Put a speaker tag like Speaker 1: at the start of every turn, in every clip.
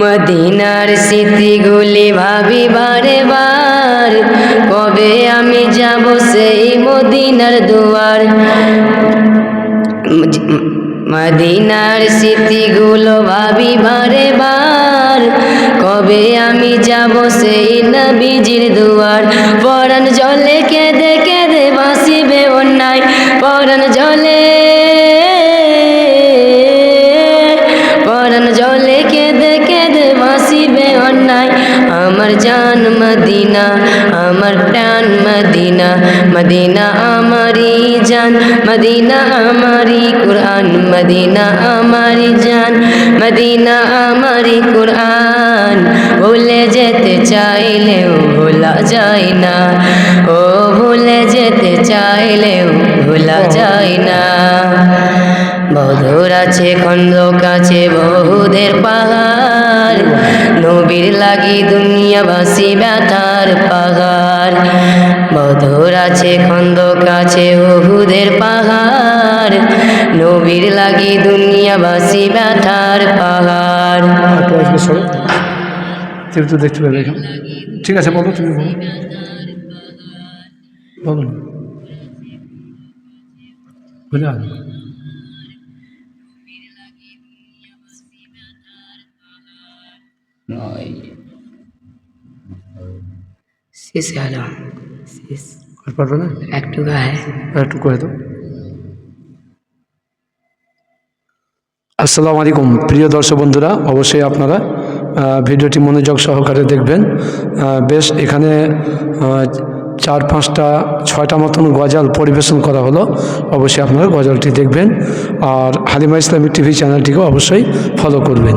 Speaker 1: মদিনার স্মৃতিগুলি ভাবি বারে বার কবে আমি যাব সেই মদিনার দুয়ার? মদিনার স্মৃতিগুলো ভাবি বারে বার কবে আমি যাব সেই নবীজির দুয়ার? পরাণ জলে কেঁদে কেঁদে বাসিবে অন্যায়, পরাণ জলে আমার প্রাণ মদিনা মদিনা আমারি জান, মদিনা আমারি কুরআন, মদিনা আমারি জান, মদিনা আমারি কুরআন। ভুলে যেতে চাইলেও ভোলা যায় না, ও ভুলে যেতে চাইলেও ভোলা যায় না। বধুর আছে, খন্দক আছে, বহুদের পাহাড়। নবীর লাগি দুনিয়াবাসী ব্যথার পাহাড়। বধুর আছে খন্দক আছে বহুদের পাহাড়। নবীর লাগি দুনিয়াবাসী ব্যথার পাহাড়।
Speaker 2: তো দেখতে পাবে ঠিক আছে বলো তুমি বলো। বলো না। বুঝলে আসবে
Speaker 1: শেষ শেষ
Speaker 2: আর পারবে না?
Speaker 1: একটু গায়ে।
Speaker 2: আর একটু করে দাও। আসসালামু আলাইকুম। প্রিয় দর্শক বন্ধুরা অবশ্যই আপনারা ভিডিওটি মনোযোগ সহকারে দেখবেন। বেশ এখানে চার পাঁচটা ছয়টা মতন গজাল পরিবেশন করা হলো। অবশ্যই আপনারা গজালটি দেখবেন। আর হালিমা ইসলামিক টিভি চ্যানেলটিকেও অবশ্যই ফলো করবেন।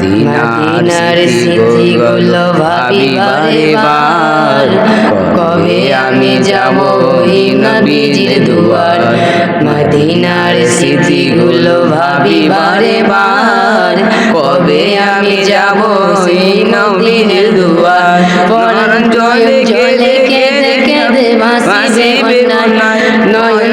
Speaker 1: মদিনার স্মৃতিগুলো ভাবি বারে বার কবে আমি যাব ওই নবীজির দুয়ার? মদিনার স্মৃতিগুলো ভাবি বারে বার কবে আমি যাব ওই নবীজির দুয়ার? পরন জলে জলে কেঁদে কেঁদে ভাসিবে নয়ন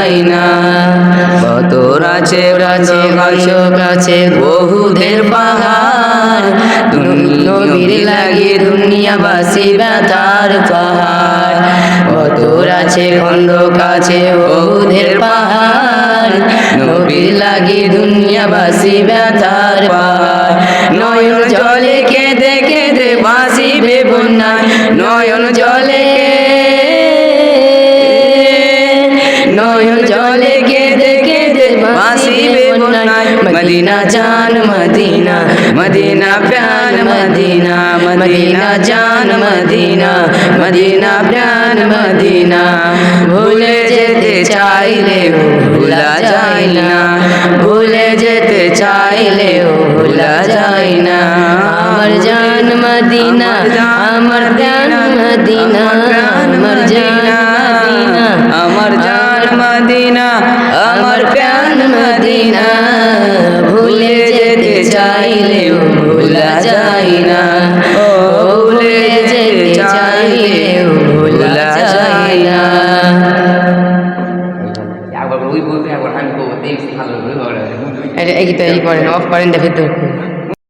Speaker 1: যায় না কত রাছে রাছে কাছে কাছে বহুদের পাহাড়। নবীর লাগে দুনিয়াবাসী ব্যথার পাহাড়। কত আছে খন্ড কাছে বহুদের পাহাড়। নবীর লাগে দুনিয়াবাসী ব্যথার পাহাড়। নয়ন জলে কেঁদে নয়ন জলে কেঁদে কেঁদে বাসিবে বন্যায় মদিনা জান মদিনা মদিনা প্রাণ মদিনা মদিনা জান মদিনা মদিনা প্রাণ মদিনা ভুলে যেতে চাইলেও ভুলা যায় না ভুলে যেতে চাইলেও ভুলা যায় না আমার জান মদিনা আমার প্রাণ মদিনা আমার জান
Speaker 3: মদিনা আমার প্যান মদিনা
Speaker 1: ভুলে যেতে চাইলেও ভুলা যায় না ভুলে যেতে চাইলেও ভুলা যায় না এটা এই তো এই করেন অফ করেন দেখে তো